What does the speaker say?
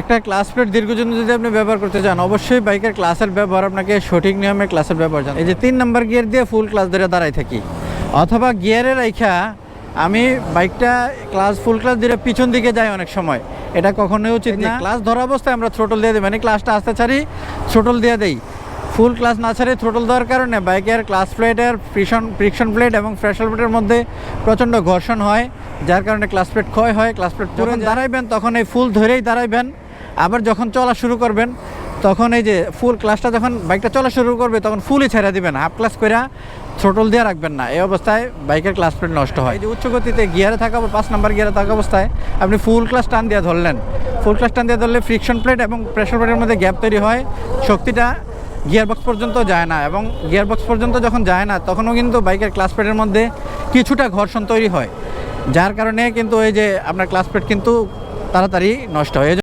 একটা class plate দীর্ঘদিন যদি আপনি ব্যবহার করতে চান অবশ্যই বাইকের ক্লাসের ব্যবহার আপনাকে সঠিক নিয়মে ক্লাসের ব্যবহার জান এই যে তিন নম্বর গিয়ার দিয়ে ফুল ক্লাস ধরে দাঁড়াই থাকি অথবা গিয়ারে রাইখা আমি বাইকটা ক্লাস ফুল ক্লাস দিয়ে পিছন দিকে যাই অনেক সময় এটা কখনোই উচিত না। ক্লাস ধরা অবস্থায় আমরা থ্রোটল দিয়ে দিই মানে ক্লাসটা আসতে ছাড়ি থ্রোটল দিয়ে দেই। ফুল ক্লাস না ছাড়ে থ্রোটল দেওয়ার কারণে বাইকের ক্লাস প্লেটের ফ্রিকশন ফ্রিকশন প্লেট এবং প্রেশার প্লেটের মধ্যে প্রচণ্ড ঘর্ষণ হয় যার কারণে ক্লাস প্লেট ক্ষয় হয় ক্লাস প্লেট যখন দাঁড়াইবেন তখন এই ফুল ধরেই দাঁড়াইবেন। আবার যখন চলা শুরু করবেন তখন এই যে ফুল ক্লাসটা যখন বাইকটা চলা শুরু করবে তখন ফুলই ছেড়ে দিবেন। হাফ ক্লাস করে থ্রোটল দিয়ে রাখবেন না। এই অবস্থায় বাইকের ক্লাস প্লেট নষ্ট হয়। যে উচ্চ গতিতে গিয়ারে থাকা পাঁচ নাম্বার গিয়ারে থাকা অবস্থায় আপনি ফুল ক্লাস টান দিয়ে ধরলেন। ফুল ক্লাস টান দিয়ে ধরলে ফ্রিকশন প্লেট এবং প্রেশার প্লেটের মধ্যে গ্যাপ তৈরি হয়। শক্তিটা গিয়ার বক্স পর্যন্ত যায় না এবং গিয়ার বক্স পর্যন্ত যখন যায় না, তখনও কিন্তু বাইকের ক্লাস প্লেটের মধ্যে কিছুটা ঘর্ষণ তৈরি হয়, যার কারণে কিন্তু ওই যে আপনার ক্লাস প্লেট কিন্তু তাড়াতাড়ি নষ্ট হয়